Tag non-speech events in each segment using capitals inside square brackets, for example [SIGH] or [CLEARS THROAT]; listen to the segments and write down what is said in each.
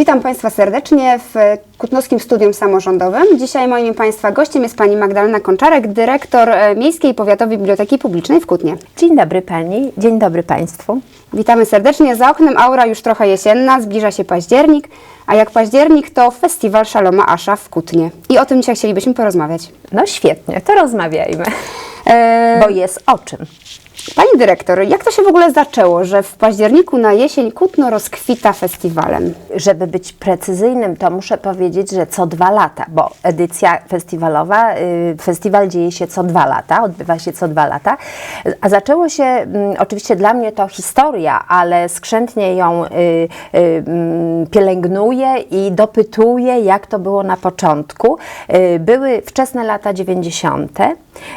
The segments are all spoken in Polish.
Witam Państwa serdecznie w Kutnowskim Studium Samorządowym. Dzisiaj moim Państwa gościem jest Pani Magdalena Konczarek, dyrektor e, Miejskiej Powiatowej Biblioteki Publicznej w Kutnie. Dzień dobry Pani, dzień dobry Państwu. Witamy serdecznie. Za oknem aura już trochę jesienna, zbliża się październik, a jak październik to festiwal Szaloma Asza w Kutnie. I o tym dzisiaj chcielibyśmy porozmawiać. No świetnie, to rozmawiajmy, E, bo jest o czym. Pani dyrektor, jak to się w ogóle zaczęło, że w październiku na jesień Kutno rozkwita festiwalem? Żeby być precyzyjnym, to muszę powiedzieć, że co dwa lata, bo edycja festiwalowa, y, festiwal dzieje się co dwa lata, odbywa się co dwa lata. A zaczęło się, mm, oczywiście dla mnie to historia, ale skrzętnie ją y, y, mm, pielęgnuję i dopytuję, jak to było na początku. Były wczesne lata 90.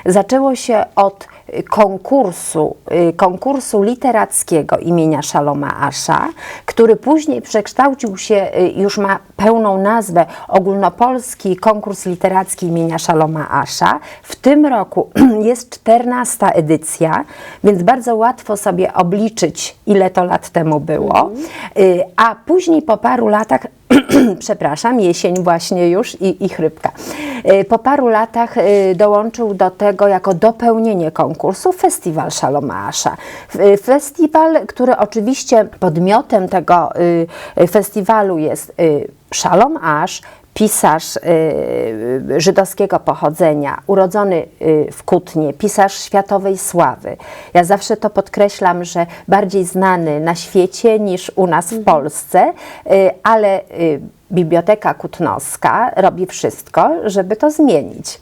Zaczęło się od konkursu, y, konkursu literackiego imienia Szaloma Asza, który później przekształcił się, y, już ma pełną nazwę Ogólnopolski Konkurs Literacki imienia Szaloma Asza. W tym roku [CLEARS THROAT] jest 14 edycja, więc bardzo łatwo sobie obliczyć, ile to lat temu było. Y, A później po paru latach [CLEARS THROAT] przepraszam, jesień właśnie już i, i chrypka. Y, Po paru latach y, dołączył do tego jako dopełnienie konkursu festiwal Szalomasza. F- y, Festiwal, który oczywiście podmiotem tego festiwalu jest Szalom Asz, pisarz y, żydowskiego pochodzenia, urodzony y, w Kutnie, pisarz światowej sławy. Ja zawsze to podkreślam, że bardziej znany na świecie niż u nas w Polsce, y, ale y, Biblioteka Kutnowska robi wszystko, żeby to zmienić.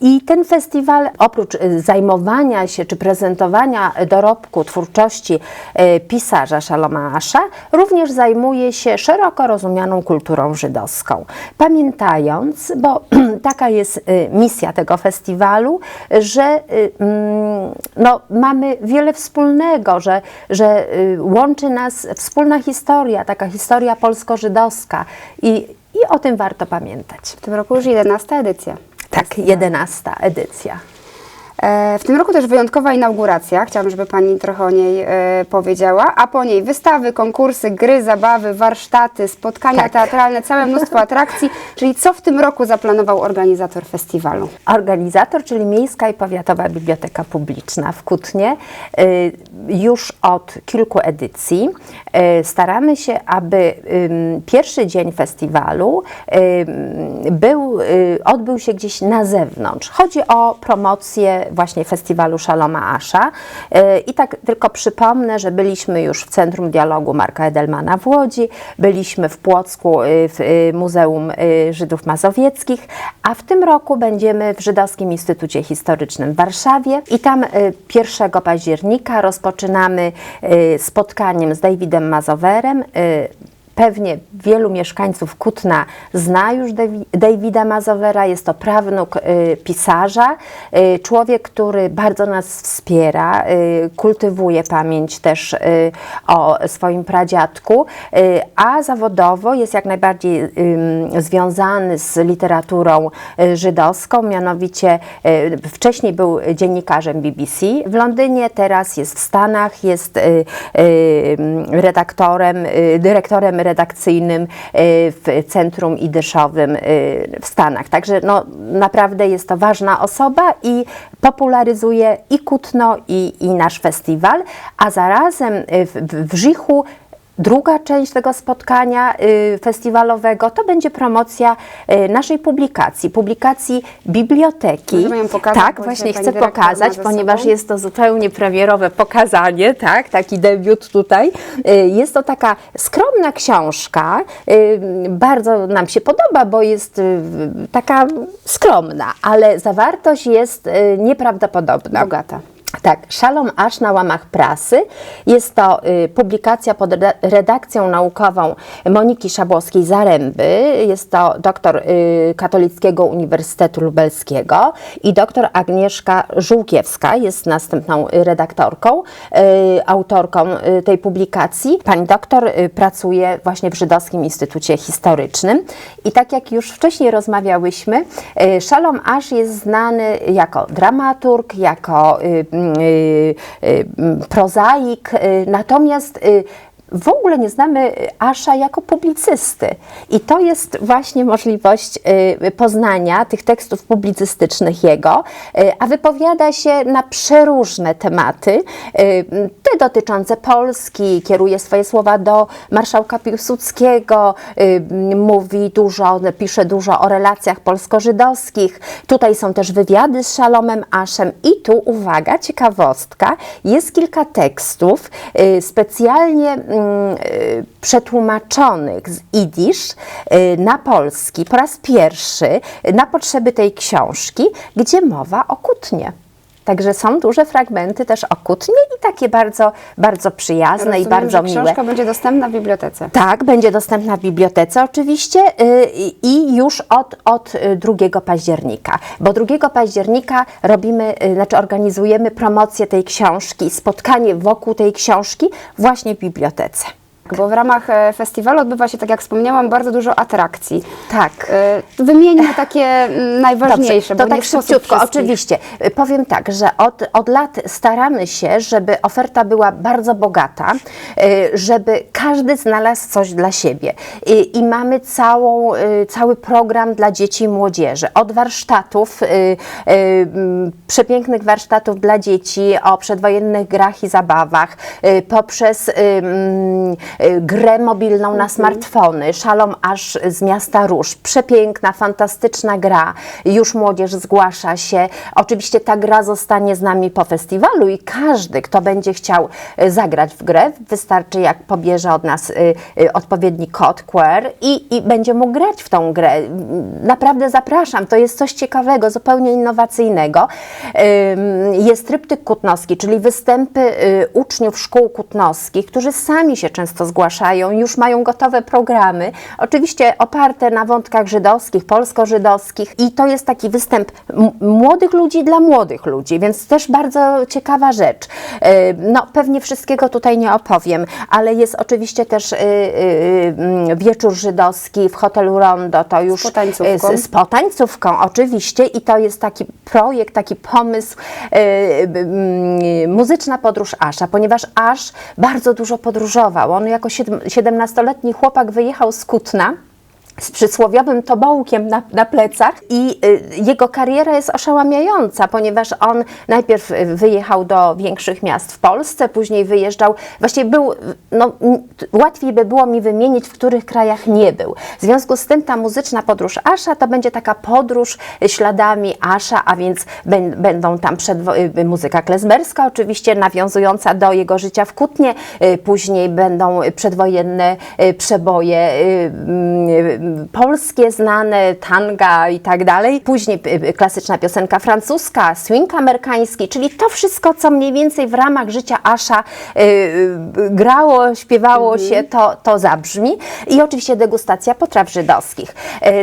I ten festiwal, oprócz y, zajmowania się czy prezentowania dorobku twórczości y, pisarza Szaloma Asza, również zajmuje się szeroko rozumianą kulturą żydowską. Pamiętając, bo [CLEARS THROAT] taka jest y, misja tego festiwalu, że mm, no, mamy wiele wspólnego, że, że łączy nas wspólna historia, taka historia polsko-żydowska i, i o tym warto pamiętać. W tym roku już 11 edycja. Tak, jedenasta edycja. E, W tym roku też wyjątkowa inauguracja. Chciałabym, żeby Pani trochę o niej e, powiedziała, a po niej wystawy, konkursy, gry, zabawy, warsztaty, spotkania Tak. teatralne, całe mnóstwo atrakcji. Czyli co w tym roku zaplanował organizator festiwalu? Organizator, czyli Miejska i Powiatowa Biblioteka Publiczna w Kutnie, y, już od kilku edycji y, staramy się, aby pierwszy dzień festiwalu był, y, odbył się gdzieś na zewnątrz. Chodzi o promocję właśnie festiwalu Szaloma Asza. Y, I tak tylko przypomnę, że byliśmy już w Centrum Dialogu Marka Edelmana w Łodzi, byliśmy w Płocku y, w y, Muzeum Żydów Mazowieckich, a w tym roku będziemy w Żydowskim Instytucie Historycznym w Warszawie i tam y, 1 października rozpoczynamy spotkaniem z Davidem Mazowerem. Pewnie wielu mieszkańców Kutna zna już Davida Mazowera. Jest to prawnuk y, pisarza, y, człowiek, który bardzo nas wspiera, y, kultywuje pamięć też o swoim pradziadku, a zawodowo jest jak najbardziej związany z literaturą żydowską, mianowicie wcześniej był dziennikarzem BBC w Londynie, teraz jest w Stanach, jest redaktorem, dyrektorem redakcyjnym y, w Centrum Idyszowym y, w Stanach. Także no, naprawdę jest to ważna osoba i popularyzuje i Kutno, i, i nasz festiwal, a zarazem y, w, w, w Żichu Druga część tego spotkania y, festiwalowego to będzie promocja y, naszej publikacji, publikacji biblioteki. Możemy ją pokazać, Tak, właśnie chcę pokazać, ponieważ sobą. jest to zupełnie premierowe pokazanie, tak, taki debiut tutaj. Y, Jest to taka skromna książka, bardzo nam się podoba, bo jest taka skromna, ale zawartość jest nieprawdopodobna. Bogata. Tak, Szalom Asz na łamach prasy. Jest to y, publikacja pod reda- redakcją naukową Moniki Szabłowskiej-Zaręby. Jest to doktor y, Katolickiego Uniwersytetu Lubelskiego i doktor Agnieszka Żółkiewska jest następną y, redaktorką, autorką tej publikacji. Pani doktor pracuje właśnie w Żydowskim Instytucie Historycznym i tak jak już wcześniej rozmawiałyśmy, Szalom Asz jest znany jako dramaturg, jako prozaik, y, natomiast y, w ogóle nie znamy Asza jako publicysty. I to jest właśnie możliwość y, poznania tych tekstów publicystycznych jego, y, a wypowiada się na przeróżne tematy, y, te dotyczące Polski, kieruje swoje słowa do marszałka Piłsudskiego, y, mówi dużo, pisze dużo o relacjach polsko-żydowskich. Tutaj są też wywiady z Szalomem Aszem i tu, uwaga, ciekawostka, jest kilka tekstów y, specjalnie mm, y, przetłumaczonych z idisz y, na polski po raz pierwszy y, na potrzeby tej książki, gdzie mowa o kutnie. Także są duże fragmenty też o kutnie i takie bardzo, bardzo przyjazne i Rozumiem, bardzo że miłe. książka będzie dostępna w bibliotece. Tak, będzie dostępna w bibliotece oczywiście y, i już od, od y, 2 października, bo 2 października robimy, y, znaczy organizujemy promocję tej książki, spotkanie wokół tej książki właśnie w bibliotece. Bo w ramach e, festiwalu odbywa się, tak jak wspomniałam, bardzo dużo atrakcji. Tak. E, Wymieńmy takie mm, najważniejsze, Dobrze, to bo tak szybciutko, oczywiście. Y, Powiem tak, że od, od lat staramy się, żeby oferta była bardzo bogata, żeby każdy znalazł coś dla siebie. I, i mamy całą, cały program dla dzieci i młodzieży. Od warsztatów, przepięknych warsztatów dla dzieci o przedwojennych grach i zabawach, poprzez grę mobilną na smartfony, Szalom aż z miasta Róż. Przepiękna, fantastyczna gra. Już młodzież zgłasza się. Oczywiście ta gra zostanie z nami po festiwalu i każdy, kto będzie chciał y, zagrać w grę, wystarczy jak pobierze od nas y, y, odpowiedni kod QR i, i będzie mógł grać w tą grę. Naprawdę zapraszam. To jest coś ciekawego, zupełnie innowacyjnego. Jest tryptyk kutnowski, czyli występy y, uczniów szkół kutnowskich, którzy sami się często zgłaszają, już mają gotowe programy, oczywiście oparte na wątkach żydowskich, polsko-żydowskich i to jest taki występ młodych ludzi dla młodych ludzi, więc też bardzo ciekawa rzecz. Y, No pewnie wszystkiego tutaj nie opowiem, ale jest oczywiście też y, y, y, wieczór żydowski w hotelu Rondo, to już Z potańcówką. z potańcówką oczywiście i to jest taki projekt, taki pomysł, y, muzyczna podróż Asza, ponieważ Asz bardzo dużo podróżował. On jako siedm- 17-letni chłopak wyjechał z Kutna z przysłowiowym tobołkiem na, na plecach i y, jego kariera jest oszałamiająca, ponieważ on najpierw y, wyjechał do większych miast w Polsce, później wyjeżdżał, właściwie był, y, no, łatwiej by było mi wymienić, w których krajach nie był. W związku z tym ta muzyczna podróż Asza to będzie taka podróż y, śladami Asza, a więc bę- będą tam przedwo- y, muzyka klezmerska oczywiście, nawiązująca do jego życia w Kutnie, y, później będą przedwojenne y, przeboje y, mm, polskie znane, tanga i tak dalej. Później y, y, klasyczna piosenka francuska, swing amerykański, czyli to wszystko, co mniej więcej w ramach życia Asza y, grało, śpiewało się, to, to zabrzmi. I oczywiście degustacja potraw żydowskich.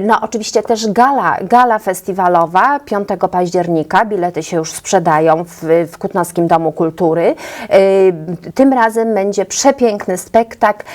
No oczywiście też gala, gala festiwalowa 5 października, bilety się już sprzedają w, w Kutnowskim Domu Kultury. Tym razem będzie przepiękny spektakl,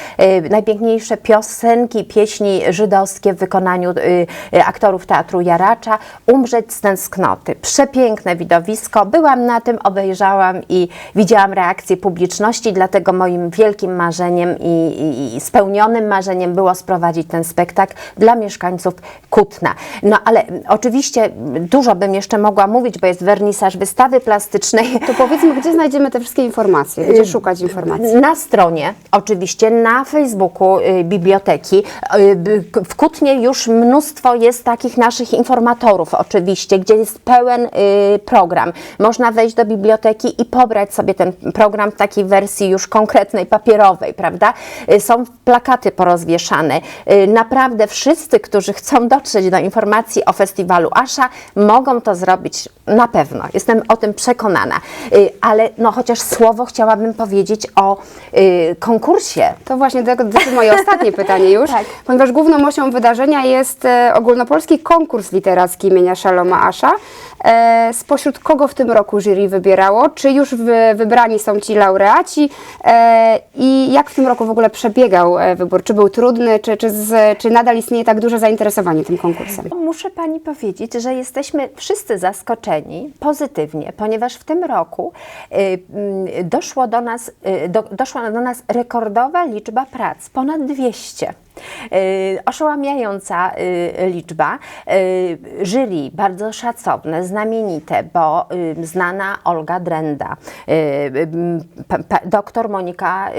najpiękniejsze piosenki, pieśni żydowskie w wykonaniu y, y, aktorów Teatru Jaracza, Umrzeć z tęsknoty. Przepiękne widowisko. Byłam na tym, obejrzałam i widziałam reakcję publiczności, dlatego moim wielkim marzeniem i, i, i spełnionym marzeniem było sprowadzić ten spektakl dla mieszkańców Kutna. No ale mm, oczywiście dużo bym jeszcze mogła mówić, bo jest wernisaż wystawy plastycznej. To powiedzmy, gdzie znajdziemy te wszystkie informacje? Gdzie szukać informacji? Na stronie, oczywiście, na Facebooku y, biblioteki. W Kutnie już mnóstwo jest takich naszych informatorów, oczywiście, gdzie jest pełen y, program. Można wejść do biblioteki i pobrać sobie ten program w takiej wersji już konkretnej, papierowej, prawda? Y, są plakaty porozwieszane. Y, naprawdę wszyscy, którzy chcą dotrzeć do informacji o festiwalu Asza, mogą to zrobić na pewno. Jestem o tym przekonana. Y, ale no chociaż słowo chciałabym powiedzieć o y, konkursie. To właśnie to, to jest moje ostatnie pytanie już, [LAUGHS] Tak. ponieważ główną osią wydarzenia jest e, ogólnopolski konkurs literacki imienia Szaloma Asza. E, spośród kogo w tym roku jury wybierało? Czy już wy, wybrani są ci laureaci? E, I jak w tym roku w ogóle przebiegał wybór? Czy był trudny, czy, czy, z, czy nadal istnieje tak duże zainteresowanie tym konkursem? Muszę Pani powiedzieć, że jesteśmy wszyscy zaskoczeni pozytywnie, ponieważ w tym roku y, mm, doszło do nas, y, do, doszła do nas rekordowa liczba prac, ponad 200. Y, Oszałamiająca y, liczba. Jury bardzo szacowne, znamienite, bo y, znana Olga Drenda, doktor Monika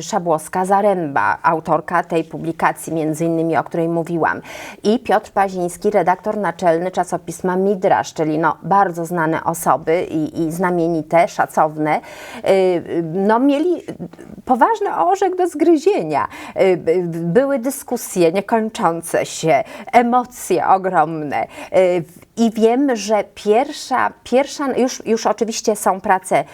Szabłowska-Zaręba, autorka tej publikacji, między innymi, o której mówiłam, i Piotr Paziński, redaktor naczelny czasopisma Midrasz, czyli no, bardzo znane osoby i, i znamienite, szacowne, no, mieli poważny orzek do zgryzienia. By- Były dyskusje niekończące się, emocje ogromne. Y, I wiem, że pierwsza, pierwsza już, już oczywiście są prace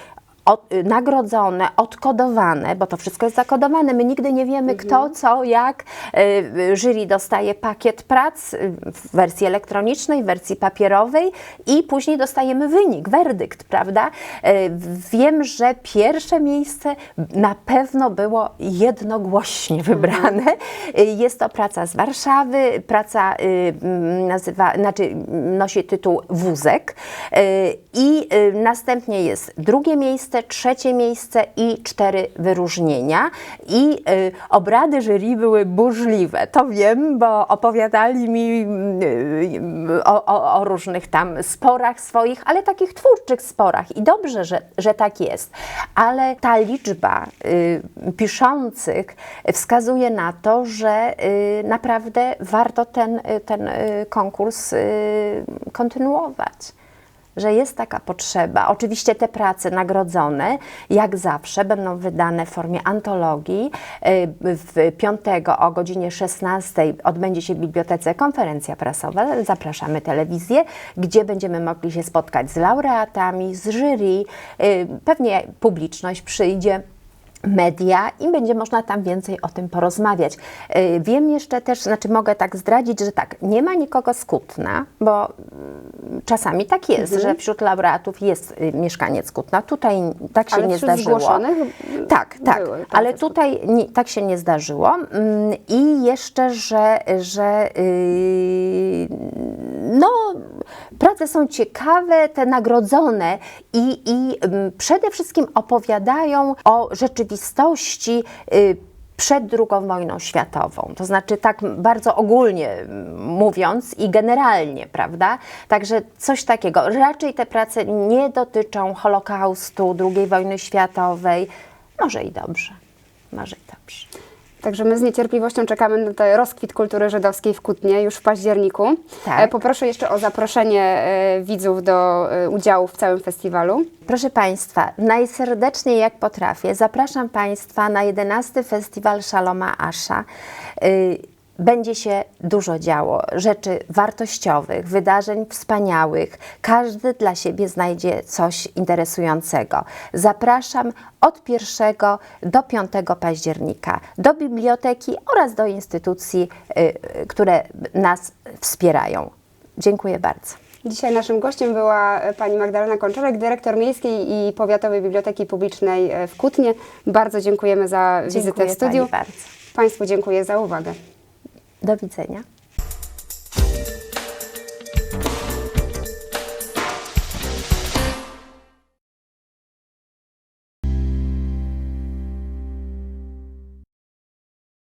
od, nagrodzone, odkodowane, bo to wszystko jest zakodowane. My nigdy nie wiemy kto, co, jak. Y, Jury dostaje pakiet prac y, w wersji elektronicznej, w wersji papierowej i później dostajemy wynik, werdykt, prawda? Y, Wiem, że pierwsze miejsce na pewno było jednogłośnie wybrane. Y, Jest to praca z Warszawy, praca nazywa, znaczy nosi tytuł Wózek i następnie jest drugie miejsce, trzecie miejsce i cztery wyróżnienia i y, obrady jury były burzliwe. To wiem, bo opowiadali mi y, o, o, o różnych tam sporach swoich, ale takich twórczych sporach i dobrze, że, że tak jest. Ale ta liczba y, piszących wskazuje na to, że naprawdę warto ten, ten konkurs kontynuować że jest taka potrzeba. Oczywiście te prace nagrodzone, jak zawsze, będą wydane w formie antologii. Y, W piątego o godzinie 16 odbędzie się w bibliotece konferencja prasowa. Zapraszamy telewizję, gdzie będziemy mogli się spotkać z laureatami, z jury. Y, Pewnie publiczność przyjdzie media i będzie można tam więcej o tym porozmawiać. Yy, Wiem jeszcze też, znaczy mogę tak zdradzić, że tak, nie ma nikogo z Kutna, bo mm, czasami tak jest, że wśród laureatów jest y, mieszkaniec Kutna. Tutaj tak się Ale nie zdarzyło. zgłoszonych Tak, tak, były prace ale tutaj nie, tak się nie zdarzyło. Mm, I jeszcze, że, że yy, no, prace są ciekawe, te nagrodzone i, i mm, przede wszystkim opowiadają o rzeczywistości y, przed II wojną światową. To znaczy tak bardzo ogólnie mm, mówiąc i generalnie, prawda? Także coś takiego. Raczej te prace nie dotyczą Holokaustu, II wojny światowej. Może i dobrze. Może i dobrze. Także my z niecierpliwością czekamy na ten rozkwit kultury żydowskiej w Kutnie już w październiku. Tak. E, Poproszę jeszcze o zaproszenie e, widzów do e, udziału w całym festiwalu. Proszę Państwa, najserdeczniej jak potrafię, zapraszam Państwa na 11 Festiwal Szaloma Asza. Będzie się dużo działo, rzeczy wartościowych, wydarzeń wspaniałych. Każdy dla siebie znajdzie coś interesującego. Zapraszam od 1 do 5 października do biblioteki oraz do instytucji, y, y, które nas wspierają. Dziękuję bardzo. Dzisiaj naszym gościem była e, pani Magdalena Konczarek, dyrektor Miejskiej i Powiatowej Biblioteki Publicznej e, w Kutnie. Bardzo dziękujemy za wizytę Dziękuję w studiu. Pani bardzo. Państwu dziękuję za uwagę. Do widzenia.